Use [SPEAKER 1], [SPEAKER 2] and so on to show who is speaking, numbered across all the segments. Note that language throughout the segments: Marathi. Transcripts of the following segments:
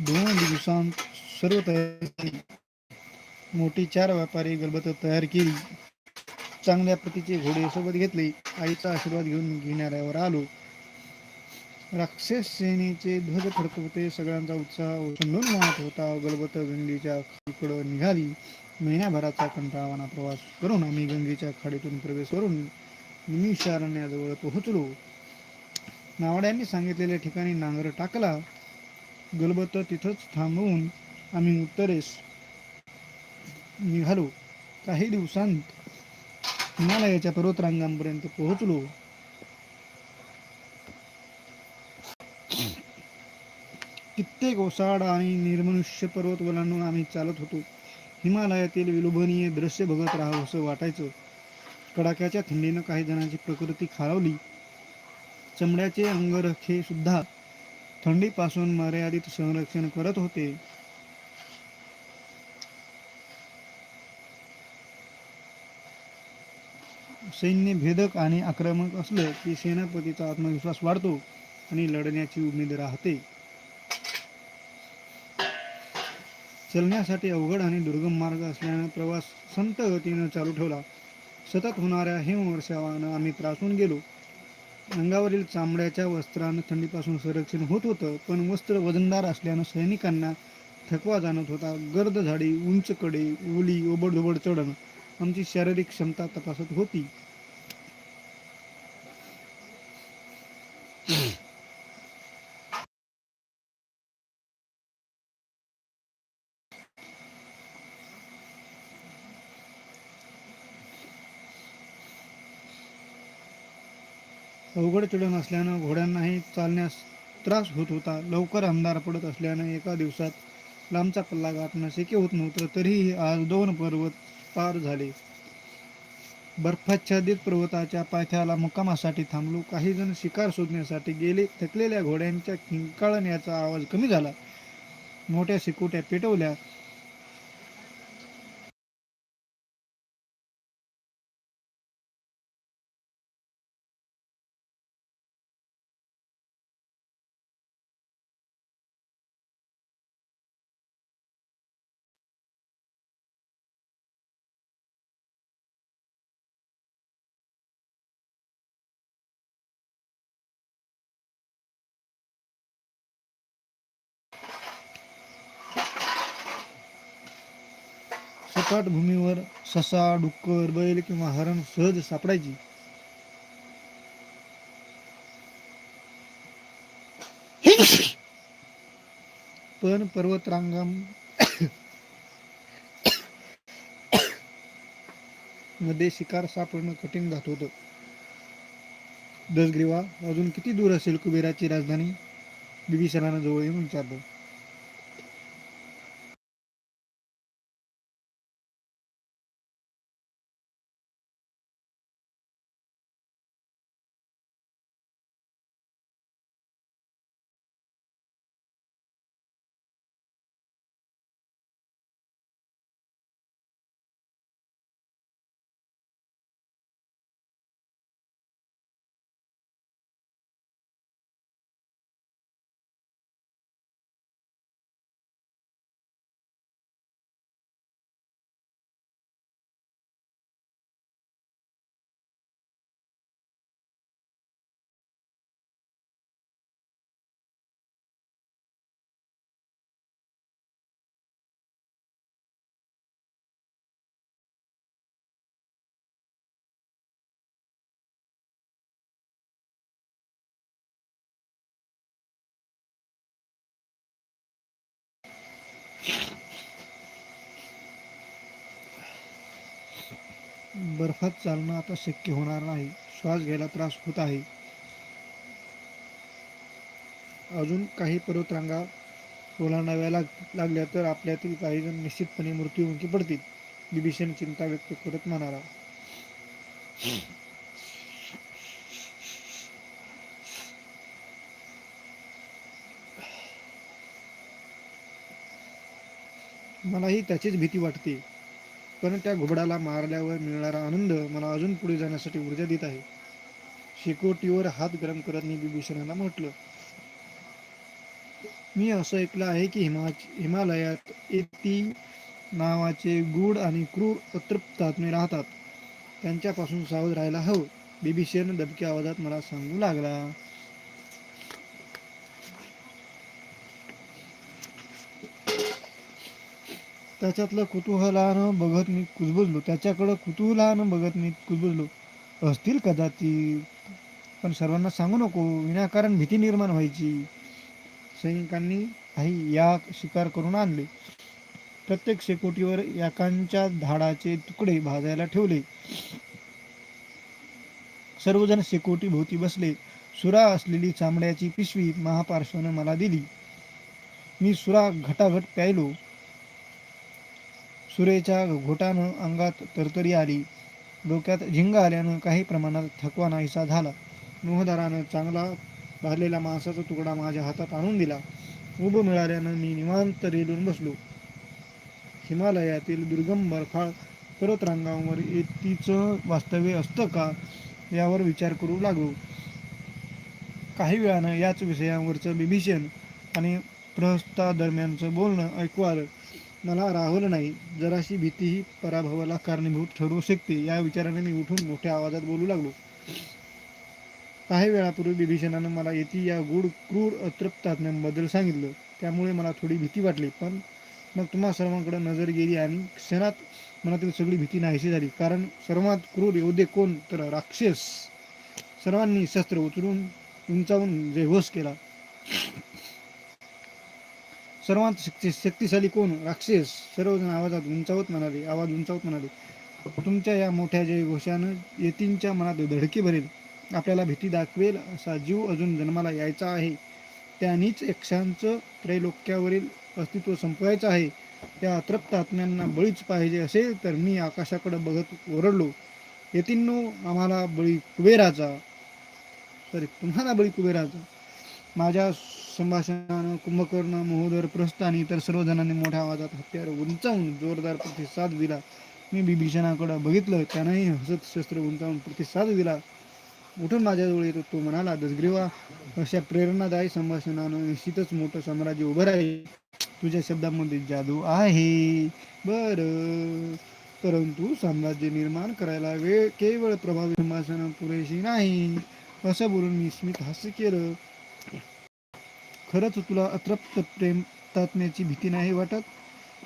[SPEAKER 1] दोन दिवसांत सर्व तयारी झाली. मोठी चार व्यापारी गलबत तयार केली. चांगल्या प्रतीचे घोडे सोबत घेतले. आईचा आशीर्वाद घेऊन घेणाऱ्यावर आलो. राक्षस सेनेचे ध्वज फडकवते. सगळ्यांचा उत्साह ओसंडून वाहत होता. गलबत गंगेच्या खाडीकडं निघाली. महिन्याभराचा कंटाळवाना प्रवास करून आम्ही गंगेच्या खाडीतून प्रवेश करून निमिषारण्याजवळ पोहोचलो. नावाड्यांनी सांगितलेल्या ठिकाणी नांगर टाकला. गलबत तिथंच थांबवून आम्ही उत्तरेस निघालो. काही दिवसांत हिमालयाच्या पर्वतरांगांपर्यंत पोहोचलो. कित्येक ओसाड आणि निर्मनुष्य पर्वत वलांडून आम्ही चालत होतो. हिमालयातील विलोभनीय दृश्य बघत राहावं असं वाटायचं. कडाक्याच्या थंडीनं काही जणांची प्रकृती खालावली. चमड्याचे अंगरखे सुद्धा थंडीपासून मर्यादित संरक्षण करत होते. सैन्य भेदक आणि आक्रमक असलं की सेनापतीचा आत्मविश्वास वाढतो आणि लढण्याची उमेद राहते. चलण्यासाठी अवघड आणि दुर्गम मार्ग असल्यानं प्रवास संत गतीनं चालू ठेवला. सतत होणाऱ्या हिमवर्षावानं आम्ही त्रासून गेलो. अंगावरील चामड्याच्या वस्त्रानं थंडीपासून संरक्षण होत होतं पण वस्त्र वजनदार असल्यानं सैनिकांना थकवा जाणवत होता. गर्द झाडी उंच कडे ओली ओबडधोबड चढण आमची शारीरिक क्षमता तपासत होती. अवघड चढण असल्यानं घोड्यांनाही चालण्यास त्रास होत होता. लवकर अंधार पडत असल्यानं एका दिवसात लांबचा पल्ला गाठणं शक्य होत नव्हतं तरीही आज दोन पर्वत पार झाले. बर्फाच्छादित पर्वताच्या पायथ्याला मुक्कामासाठी थांबलो. काही जण शिकार शोधण्यासाठी गेले. थकलेल्या घोड्यांच्या किंकाळण्याचा आवाज कमी झाला. मोठ्या शिकोट्या पेटवल्या. सपाट भूमीवर ससा डुक्कर बैल किंवा हरण सहज सापडायची. पण पर्वतरांगा मध्ये शिकार सापडणं कठीण जात होतं. दसग्रीवा अजून किती दूर असेल कुबेराची राजधानी? बिभीषणानं जवळ येऊन विचारलं. बर्फात चालणं आता शक्य होणार नाही. श्वास घ्यायला त्रास होत आहे. अजून काही पर्वतरांगा ओलांडाव्या लाग लागल्या तर आपल्यातील काही जण निश्चितपणे मृत्यूमुखी पडतील बिभीषण चिंता व्यक्त करत म्हणाला. मलाही त्याचीच भीती वाटते. पण त्या घुबडाला मारल्यावर मिळणारा आनंद मला अजून पुढे जाण्यासाठी ऊर्जा देत आहे. शेकोटीवर हात गरम करत मी बिभीषणाला म्हटलं मी असं ऐकलं आहे की हिमा हिमालयात एती नावाचे गूढ आणि क्रूर अतृप्त आत्मे राहतात. त्यांच्यापासून सावध राहायला हवं. बिभीषण दबक्या आवाजात मला सांगू लागला त्याच्यातलं कुतूहलानं बघत मी कुजबुजलो. त्याच्याकडं कुतूहलानं बघत मी कुजबुजलो. असतील कदाचित. पण सर्वांना सांगू नको. विनाकारण भीती निर्माण व्हायची. सैनिकांनी काही याक शिकार करून आणले. प्रत्येक शेकोटीवर याकांच्या धाडाचे तुकडे भाजायला ठेवले. सर्वजण शेकोटी भोवती बसले. सुरा असलेली चामड्याची पिशवी महापार्श्वनं मला दिली. मी सुरा घटाघट प्यायलो. सुरेच्या घोटानं अंगात तरतरी आली. डोक्यात झिंग आल्यानं काही प्रमाणात थकवा नाहीसा झाला. मोहदारानं चांगला भाजलेला मांसाचा तुकडा माझ्या हातात आणून दिला. उभ मिळाल्यानं मी निवांत रेलून बसलो. हिमालयातील दुर्गम बर्फाळ पर्वतरांगांवर येतीचं वास्तव्य असतं का यावर विचार करू लागलो. काही वेळानं याच विषयांवरचं बिभीषण आणि प्रहस्तादरम्यानचं बोलणं ऐकू आलं. मला राहवलं नाही. जराशी भीतीही पराभवाला कारणीभूत ठरू शकते या विचाराने मी उठून मोठ्या आवाजात बोलू लागलो. काही वेळापूर्वी बिभीषणानं मला येती या गूढ क्रूर अतृप्त आत्म्यांबद्दल सांगितलं. त्यामुळे मला थोडी भीती वाटली पण मग तुम्हा सर्वांकडे नजर गेली आणि क्षणात मनातील सगळी भीती नाहीशी झाली. कारण सर्वात क्रूर योद्धे कोण? तर राक्षस. सर्वांनी शस्त्र उचलून उंचावून जयघोष केला. सर्वात शक्ती शक्तिशाली कोण? राक्षस. सर्वजण आवाजात उंचावत म्हणाले आवाज उंचावत म्हणाले तुमच्या या मोठ्या जयघोषानं येतींच्या मनात धडकी भरेल. आपल्याला भीती दाखवेल असा जीव अजून जन्माला यायचा आहे. त्यानीच यक्षांचं त्रैलोक्यावरील अस्तित्व संपवायचं आहे. त्या अतृप्त आत्म्यांना बळीच पाहिजे असेल तर मी आकाशाकडे बघत ओरडलो. येतींनो आम्हाला बळी कुबेराचा सॉरी तुम्हाला बळी कुबेराचा माझ्या संभाषणानं कुंभकर्ण महोदर प्रस्थ आणि इतर सर्वजणांनी मोठ्या आवाजात हत्यार उंचावून जोरदार प्रतिसाद दिला. मी बिभीषणाकडे बघितलं त्यानंही हसत शस्त्र उंचावून प्रतिसाद दिला. उठून माझ्याजवळ येतो तो म्हणाला दसग्रीवा अशा प्रेरणादायी संभाषणानं निश्चितच मोठं साम्राज्य उभं राहील. तुझ्या शब्दामध्ये जादू आहे. बर. परंतु साम्राज्य निर्माण करायला वेळ केवळ प्रभावी संभाषण पुरेशी नाही. असं बोलून मी स्मित हास्य केलं. खरंच तुला अतृप्त प्रेम तात्म्याची भीती नाही वाटत?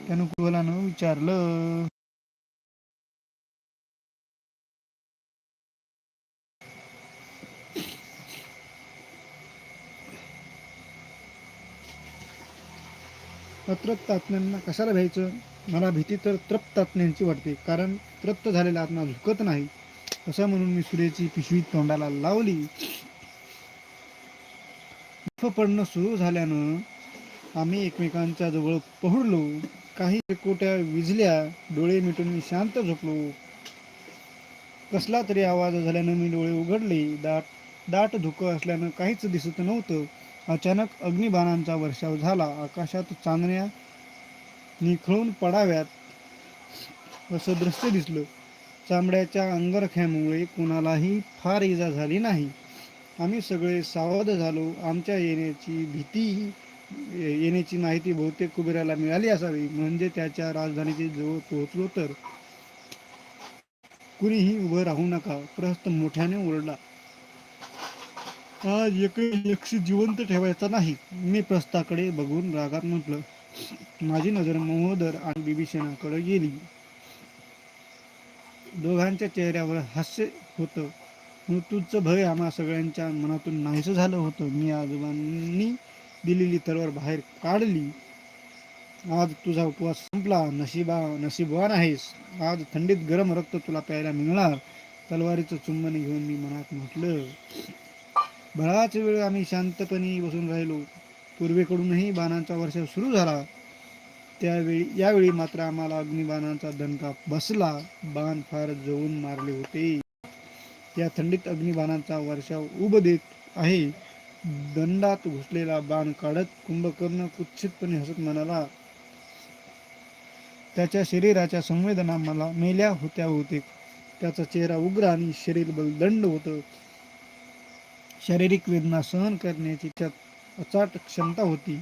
[SPEAKER 1] त्यानं कुतूहलानं विचारलं. अतृप्त आत्म्यांना कशाला भ्यायचं? मला भीती तर तृप्त आत्म्यांची वाटते कारण तृप्त झालेला आत्मा झुकत नाही. असं म्हणून मी सुरेची पिशवी तोंडाला लावली. पडणं सुरू झाल्यानं आम्ही एकमेकांच्या जवळ पहुडलो काही कोट्या विजल्या डोळे मिटून मी शांत झोपलो. कसला तरी आवाज झाल्यानं मी डोळे उघडले. दाट दाट धुकं असल्यानं काहीच दिसत नव्हतं. अचानक अग्निबाणांचा वर्षाव झाला. आकाशात चांदण्या निखळून पडाव्यात असं दृश्य दिसलं. चांबड्याच्या अंगरख्यामुळे कोणालाही फार इजा झाली नाही. आम्ही सगळे सावध झालो. आमच्या येण्याची भीती येण्याची माहिती बहुतेक कुबेराला मिळाली असावी. म्हणजे त्याच्या राजधानीचे जवळ पोहोचलो तर कुणीही उभं राहू नका. प्रस्त मोठ्याने ओरडला. आज एक यक्ष जिवंत ठेवायचा नाही. मी प्रस्ताकडे बघून रागात म्हटलं माझी नजर महोदर आणि बिभीषणाकडे गेली. दोघांच्या चेहऱ्यावर हास्य होतं. मृत्यूचं भय आम्हा सगळ्यांच्या मनातून नाहीसं झालं होतं. मी आजोबांनी दिलेली तलवार बाहेर काढली. आज तुझा उपवास संपला. नशिबा नशीबवान आहेस. आज थंडीत गरम रक्त तुला प्यायला मिळणार. तलवारीचं चुंबन घेऊन मी मनात म्हटलं बराच वेळ आम्ही शांतपणे बसून राहिलो. पूर्वेकडूनही बाणांचा वर्षाव सुरू झाला. त्यावेळी यावेळी मात्र आम्हाला अग्निबाणांचा दणका बसला. बाण फार जवळून मारले होते. या थंडीत अग्निबाणांचा वर्षाव उब देत आहे. दंडात घुसलेला बाण काढत कुंभकर्ण कुत्सितपणे हसत म्हणाला त्याच्या शरीराच्या संवेदना मला मेल्या होत्या होते त्याचा चेहरा उग्र आणि शरीर बलदंड होतं. शारीरिक वेदना सहन करण्याची त्यात अचाट क्षमता होती.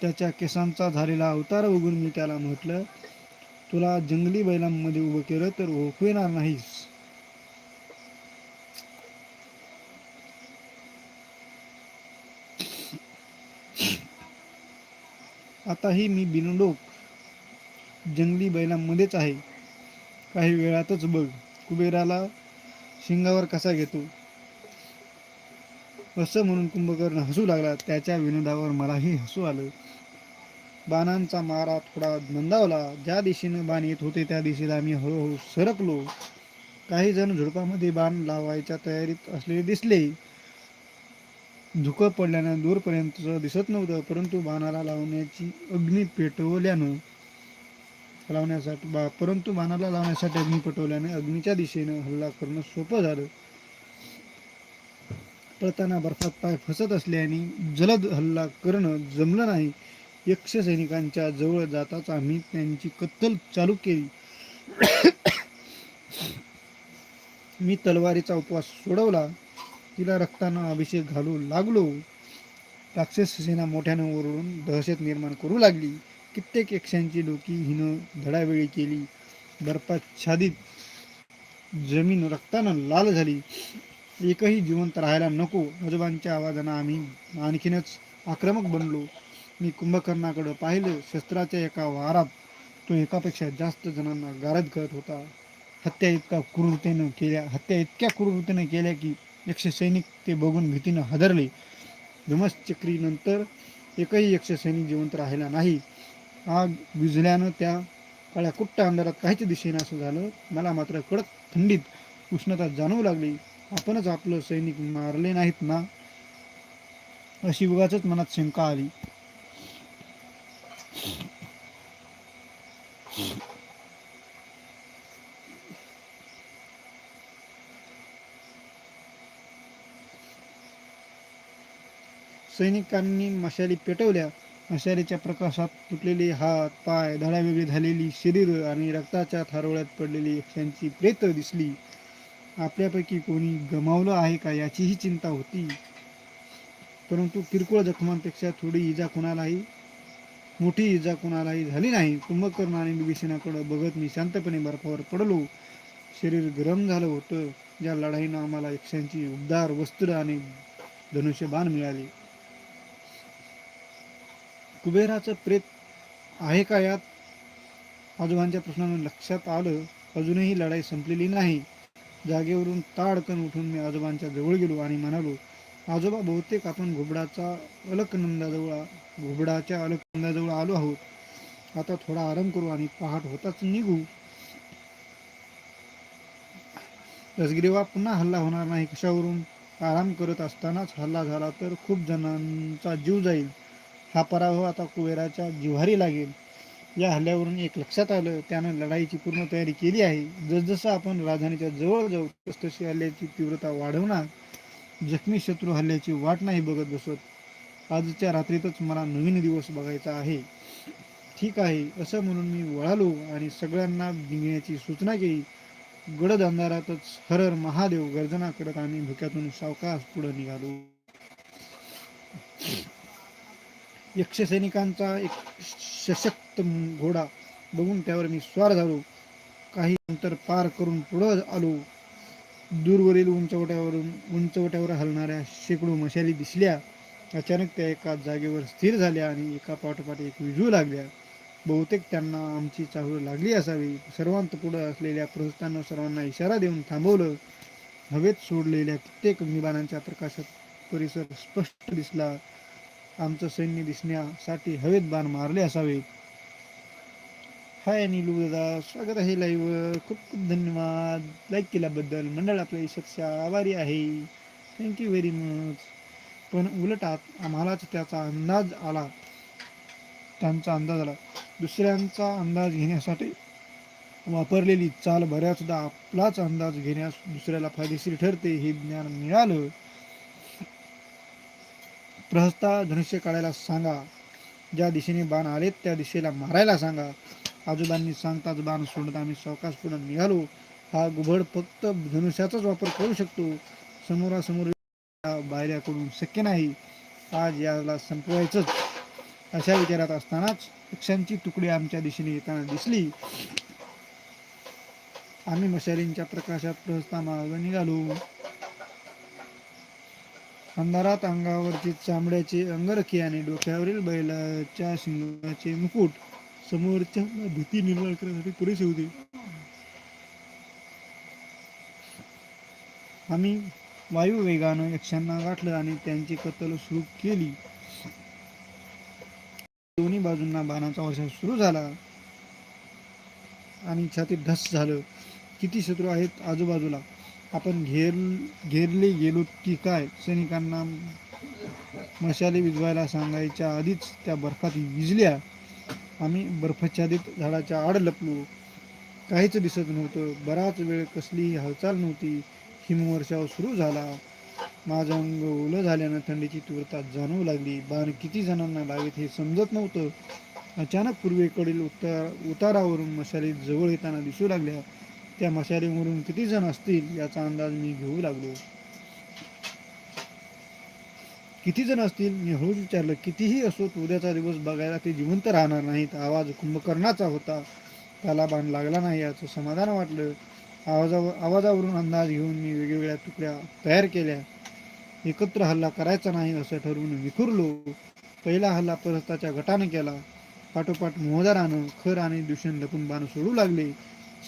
[SPEAKER 1] त्याच्या केसांचा झालेला अवतार बघून मी त्याला म्हटलं तुला जंगली बैलांमध्ये उभं केलं तर ओळखणार येणार नाहीस. आताही मी बिनडोक जंगली बैलांमध्येच आहे. काही वेळातच बघ कुबेराला शिंगावर कसा घेतो? असं म्हणून कुंभकर्ण हसू लागला. त्याच्या विनोदावर मलाही हसू आलं. बाणांचा मारा थोडा मंदावला ज्या दिशेनं बाण येत होते त्या दिशेला आम्ही हळूहळू सरकलो. काही जण झुडपामध्ये बाण लावायच्या तयारीत असलेले दिसले. धुकं पडल्यानं दूरपर्यंत दिसत नव्हतं परंतु बाणाला लावण्याची अग्नी पेटवल्यानं लावण्यासाठी बा परंतु बाणाला लावण्यासाठी अग्नी पेटवल्याने अग्नीच्या दिशेनं हल्ला करणं सोपं झालं. पळताना बर्फात पाय फसत असल्याने जलद हल्ला करणं जमलं नाही. यक्ष सैनिकांच्या जवळ जाताच आम्ही त्यांची कत्तल चालू केली. मी तलवारीचा उपवास सोडवला. तिला रक्तानं अभिषेक घालू लागलो. राक्षस सेना मोठ्यानं ओरडून दहशत निर्माण करू लागली. कित्येक यक्षांची डोकी हिनं धडावेळी केली. बर्फाच्छादित जमीन रक्तानं लाल झाली. एकही जिवंत राहायला नको. आजोबांच्या आवाजानं आम्ही आणखीनच आक्रमक बनलो. मी कुंभकर्णाकडं पाहिलं शस्त्राच्या एका वारात तो एकापेक्षा जास्त जणांना गारद करत होता. हत्या इतका क्रूरतेनं केल्या हत्या इतक्या क्रूरतेनं केल्या की यक्ष सैनिक ते बघून भीतीनं हादरले. धुमश्चक्रीनंतर एकही यक्ष सैनिक जिवंत राहिला नाही. आग विझल्यानं त्या काळ्या कुट्ट अंधारात काहीच दिशेनं असं झालं. मला मात्र कडक थंडीत उष्णता जाणवू लागली. आपणच आपलं सैनिक मारले नाहीत ना? अशी उगाच मनात शंका आली. सैनिकांनी मशाली पेटवल्या. मशालीच्या प्रकाशात तुटलेले हात पाय धडावेगळी झालेली शरीर आणि रक्ताच्या थारोळ्यात पडलेली यक्षांची प्रेत दिसली. आपल्यापैकी कोणी गमावलं आहे का याचीही चिंता होती. परंतु किरकोळ जखमांपेक्षा थोडी इजा कुणालाही मोठी इजा कुणालाही झाली नाही. कुंभकर्ण आणि विभीषणाकडे बघत मी शांतपणे बर्फावर पडलो. शरीर गरम झालं होतं. ज्या लढाईनं आम्हाला यक्षांची उबदार वस्त्र आणि धनुष्यबाण मिळाले. कुबेराचं प्रेत आहे का यात? आजोबांच्या प्रश्नानं लक्षात आलं अजूनही लढाई संपलेली नाही. जागेवरून ताडकन उठून मी आजोबांच्या जवळ गेलो आणि म्हणालो आजोबा बहुतेक आपण घुबडाचा अलकनंदाजवळ घुबडाच्या अलकनंदाजवळ आलो आहोत. आता थोडा आराम करू आणि पहाट होताच निघू. रसगिरीवा पुन्हा हल्ला होणार नाही. कशावरून? आराम करत असतानाच हल्ला झाला तर खूप जणांचा जीव जाईल. हा पराभव आता कुबेराच्या जिव्हारी लागेल. या हल्ल्यावरून एक लक्षात आलं त्यानं लढाईची पूर्ण तयारी केली आहे. जसजसं आपण राजधानीच्या जवळ जाऊ तसतशी हल्ल्याची तीव्रता वाढवणार. जखमी शत्रू हल्ल्याची वाट नाही बघत बसत. आजच्या रात्रीतच मला नवीन दिवस बघायचा आहे. ठीक आहे असं म्हणून मी वळालो आणि सगळ्यांना निघण्याची सूचना केली. गडद अंधारातच हरर महादेव गर्जना करत आम्ही धुक्यातून सावकाश पुढे निघालो. यक्षसैनिकांचा एक सशक्त घोडा बघून त्यावर मी स्वार झालो. काही अंतर पार करून पुढं आलो. दूरवरील उंचवट्यावरून उंचवट्यावर हलणाऱ्या शेकडो मशाली दिसल्या. अचानक त्या एका जागेवर स्थिर झाल्या आणि एका पाठोपाठ एक विजू लागल्या. बहुतेक त्यांना आमची चाहूल लागली असावी. सर्वांत पुढं असलेल्या प्रहस्तांना सर्वांना इशारा देऊन थांबवलं. हवेत सोडलेल्या कित्येक निबाणांच्या प्रकाशात परिसर स्पष्ट दिसला. आमचं सैन्य दिसण्यासाठी हवेत बाण मारले असावे. हाय नीलू दादा स्वागत आहे लाईव्ह खूप खूप धन्यवाद. लाईक केल्याबद्दल मंडळ आपल्या ईश्वरच्या आभारी आहे. थँक्यू व्हेरी मच पण उलटात आम्हालाच त्याचा अंदाज आला. त्यांचा अंदाज आला. दुसऱ्यांचा अंदाज घेण्यासाठी वापरलेली चाल बऱ्याचदा आपलाच अंदाज घेण्यास दुसऱ्याला फायदेशीर ठरते हे ज्ञान मिळालं. प्रहस्ता धनुष्य काढायला सांगा. ज्या दिशेने बाण आलेत त्या दिशेला मारायला सांगा. आजोबांनी सांगताच बाण सोडत आम्ही सावकाश पुढे निघालो. हा गुभड फक्त धनुष्याचाच वापर करू शकतो. समोरासमोर बायऱ्याकडून शक्य नाही. आज याला संपवायचंच. अशा विचारात असतानाच पक्ष्यांची तुकडी आमच्या दिशेने येताना दिसली. आम्ही मशालींच्या प्रकाशात प्रहस्ता मार्ग निघालो. अंधारात अंगावरची चामड्याचे अंगरखी आणि डोक्यावरील बैलाच्या शिंगाचे मुकुट समोरच्या भीती निर्माण करण्यासाठी पुरेसे होते. आम्ही वायू वेगानं यक्षांना गाठलं आणि त्यांची कत्तल सुरू केली. दोन्ही बाजूंना बाणाचा वर्षा सुरू झाला. आणि छातीत धस झालं. किती शत्रू आहेत आजूबाजूला? आपण घेर घेरले गेलो की काय? सैनिकांना मशाले विजवायला सांगायच्या आधीच त्या बर्फात विजल्या. आम्ही बर्फाच्छादित झाडाच्या आड लपलो. काहीच दिसत नव्हतं. बराच वेळ कसलीही हालचाल नव्हती. हिमवर्षाव सुरू झाला. माझं अंग ओलं झाल्यानं थंडीची तीव्रता जाणवू लागली. बाण किती जणांना लावेत हे समजत नव्हतं. अचानक पूर्वेकडील उतार उतारावरून मशाली जवळ येताना दिसू लागल्या. त्या मशालीवरून किती जण असतील याचा अंदाज मी घेऊ लागलो. किती जण असतील मी हळूच विचारलं कितीही असोत उद्याचा दिवस बघायला ते जिवंत राहणार नाहीत. आवाज कुंभकर्णाचा होता. त्याला बाण लागला नाही याचं समाधान वाटलं. आवाजावर आवाजावरून अंदाज घेऊन मी वेगवेगळ्या तुकड्या तयार केल्या. एकत्र हल्ला करायचा नाही असं ठरवून विखुरलो. पहिला हल्ला परस्ताच्या गटानं केला. पाठोपाठ मोहदारानं खर आणि दूषण लपून बाण सोडू लागले.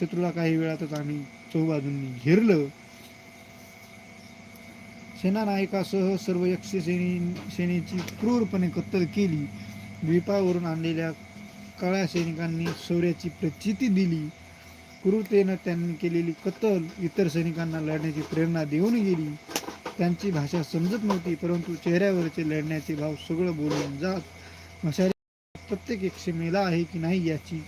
[SPEAKER 1] शत्रूला काही वेळातच आम्ही चौबाजूंनी घेरलं. सेनानायकासह सर्व यक्ष सेनी सेनेची क्रूरपणे कत्तल केली. द्वीपावरून आणलेल्या काळ्या सैनिकांनी शौर्याची प्रचिती दिली. क्रूरतेनं त्यांनी केलेली कत्तल इतर सैनिकांना लढण्याची प्रेरणा देऊन गेली. त्यांची भाषा समजत नव्हती परंतु चेहऱ्यावरचे लढण्याचे भाव सगळं बोलून जात. मशाली प्रत्येक एकशे मेला आहे की नाही याची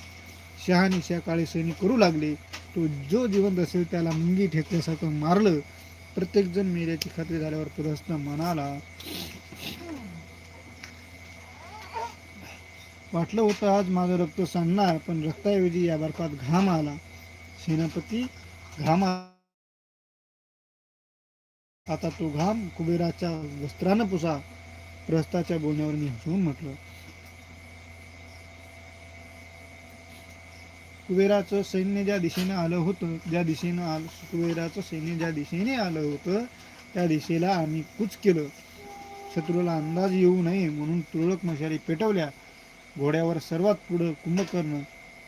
[SPEAKER 1] शहानिशा काळे सैनिक करू लागले. तो जो जिवंत असेल त्याला मुंगी ठेकल्यासारखं मारलं. प्रत्येक जण मेल्याची खात्री झाल्यावर प्रहस्त म्हणाला वाटलं होतं आज माझं रक्त सांडणार पण रक्ताऐवजी या बर्फात घाम आला. सेनापती घाम आता तो घाम कुबेराच्या वस्त्रानं पुसा. प्रहस्ताच्या बोलण्यावर मी हसून म्हटलं कुबेराचं सैन्य ज्या दिशेनं आलं होतं ज्या दिशेनं आलं कुबेराचं सैन्य ज्या दिशेने आलं होतं त्या दिशेला आम्ही कूच केलं. शत्रूला अंदाज येऊ नये म्हणून तुरळक मशाली पेटवल्या. घोड्यावर सर्वात पुढं कुंभकर्ण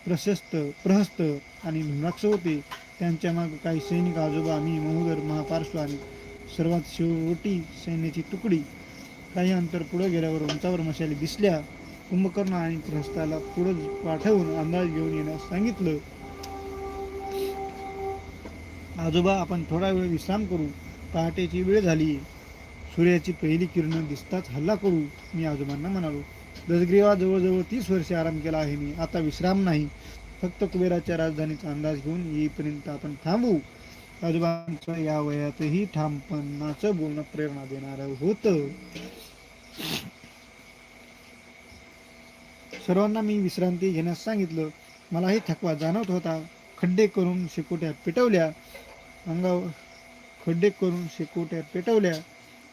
[SPEAKER 1] प्रशस्त प्रहस्त आणि भीमाक्ष होते. त्यांच्या मागे काही सैनिक आजोबा आम्ही महोदर महापार्श्व आणि सर्वात शेवटी सैन्याची तुकडी. काही अंतर पुढे गेल्यावर उंचावर मशाली दिसल्या. कुंभकर्ण आणि ग्रस्ताला पुढे पाठवून अंदाज घेऊन येण्यास सांगितलं. आजोबा आपण थोडा वेळ विश्राम करू. पहाटेची वेळ झाली. सूर्याची पहिली किरण दिसताच हल्ला करू मी आजोबांना म्हणालो. दसग्रीवा जवळजवळ तीस वर्षे आराम केला आहे मी. आता विश्राम नाही. फक्त कुबेराच्या राजधानीचा अंदाज घेऊन येईपर्यंत आपण थांबू. आजोबांचं या वयातही ठामपणाचं बोलणं प्रेरणा देणारं होतं. सर्वांना मी विश्रांती घेण्यास सांगितलं. मलाही थकवा जाणवत होता. खड्डे करून शेकोट्या पेटवल्या. अंगावर खड्डे करून शेकोट्या पेटवल्या.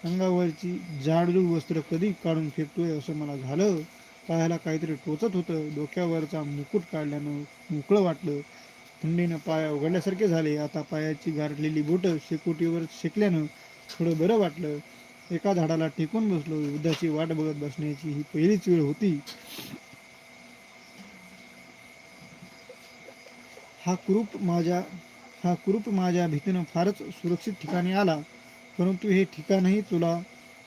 [SPEAKER 1] अंगावरची जाडजूड वस्त्र कधी काढून फेकतोय असं मला झालं. पायाला काहीतरी टोचत होतं. डोक्यावरचा मुकुट काढल्यानं मोकळं वाटलं. थंडीनं पाया उघडल्यासारखे झाले. आता पायाची गारठलेली बोटं शेकोटीवर शेकल्यानं थोडं बरं वाटलं. एका झाडाला टेकून बसलो. युद्धाची वाट बघत बसण्याची ही पहिलीच वेळ होती. हा कुरूप माझ्या हा कुरूप माझ्या भीतीनं फारच सुरक्षित ठिकाणी आला परंतु हे ठिकाणही तुला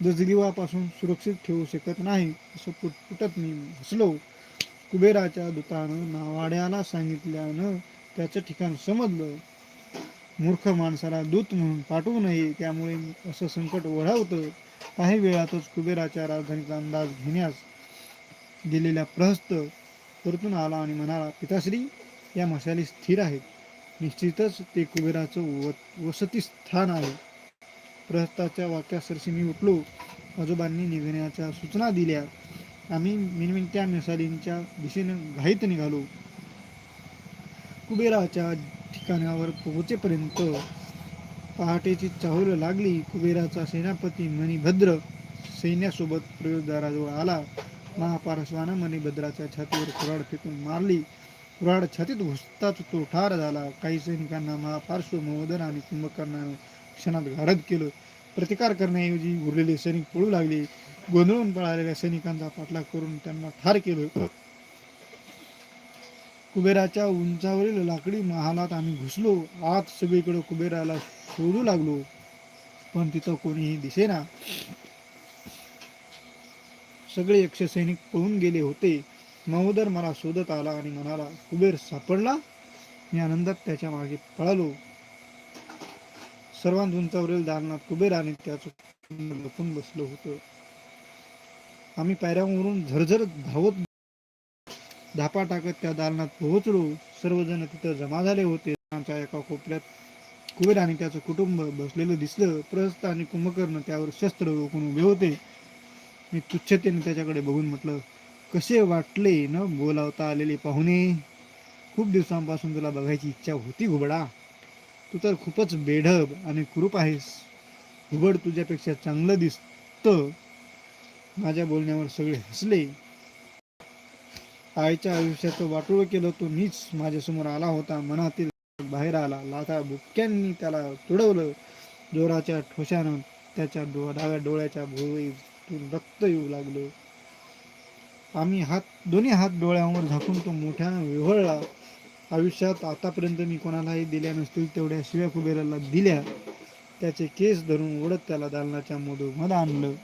[SPEAKER 1] दजलिवापासून सुरक्षित ठेवू शकत नाही असं पुटपुटत मी हसलो. कुबेराच्या दुतानं नावाड्याला सांगितल्यानं त्याचं ठिकाण समजलं. मूर्ख माणसाला दूत म्हणून पाठवू नये त्यामुळे असं संकट ओढावतं. काही वेळातच कुबेराच्या राजधानीचा अंदाज घेण्यास गेलेल्या प्रहस्त परतून आला आणि म्हणाला पिताश्री या मशाली स्थिर आहेत. निश्चितच ते कुबेराचं व वसती स्थान आहे. प्रहस्ताच्या वाक्यासरशी मी उठलो. आजोबांनी निघण्याच्या सूचना दिल्या. आम्ही मिनमिनत्या मशालींच्या दिशेने घाईत निघालो. कुबेराच्या ठिकाणावर पोहोचेपर्यंत पहाटेची चाहूल लागली. कुबेराचा सेनापती मणिभद्र सैन्यासोबत प्रयोगदाराजवळ आला. महापारस्वानं मणिभद्राच्या छातीवर खुराड फेकून मारली. कुऱ्हाड छातीत घुसताच तो ठार झाला. काही सैनिकांना महापार्श्व महोदर आणि कुंभकर्णानं क्षणात घारत केलं. प्रतिकार करण्याऐवजी उरलेले सैनिक पळू लागले. गोंधळून पळालेल्या सैनिकांचा पाठलाग करून त्यांना ठार केलं. कुबेराच्या उंचावरील लाकडी महालात आम्ही घुसलो. आत सगळीकडे कुबेराला शोधू लागलो. पण तिथं कोणीही दिसेना. सगळे यक्ष सैनिक पळून गेले होते. महोदर मला शोधत आला आणि म्हणाला कुबेर सापडला. मी आनंदात त्याच्यामागे पळालो. सर्वांत उंचावरील दालनात कुबेर आणि त्याचं कुटुंब लपून बसलो होतं. आम्ही पायऱ्यांवरून झरझर धावत धापा टाकत त्या दालनात पोहोचलो. सर्वजण तिथं जमा झाले होते. आमच्या एका कोपऱ्यात कुबेर आणि त्याचं कुटुंब बसलेलं दिसलं. प्रस्त आणि कुंभकर्ण त्यावर शस्त्र रोखून उभे होते. मी तुच्छतेने त्याच्याकडे बघून म्हटलं कसे वाटले न बोलावता आलेले पाहुणे? खूप दिवसांपासून तुला बघायची इच्छा होती घुबडा. तू तर खूपच बेढब आणि कुरूप आहेस. घुबड तुझ्यापेक्षा चांगलं दिसतं. माझ्या बोलण्यावर सगळे हसले. आईच्या आयुष्याचं वाटोळ केलं तो मीच माझ्यासमोर आला होता. मनातील बाहेर आला. लाथा बुक्क्यांनी त्याला तुडवलं. जोराच्या ठोशानं त्याच्या डो डाव्या डोळ्याच्या भोवळीतून रक्त येऊ लागलं. आम्ही हात दोन्ही हात डोळ्यावर झाकून तो मोठ्या विव्हळला आयुष्यात आतापर्यंत मी कोणालाही दिल्या नसतील तेवढ्या शिव्या कुबेराला दिल्या. त्याचे केस धरून ओढत त्याला दालनाच्या मधोमध आणलं.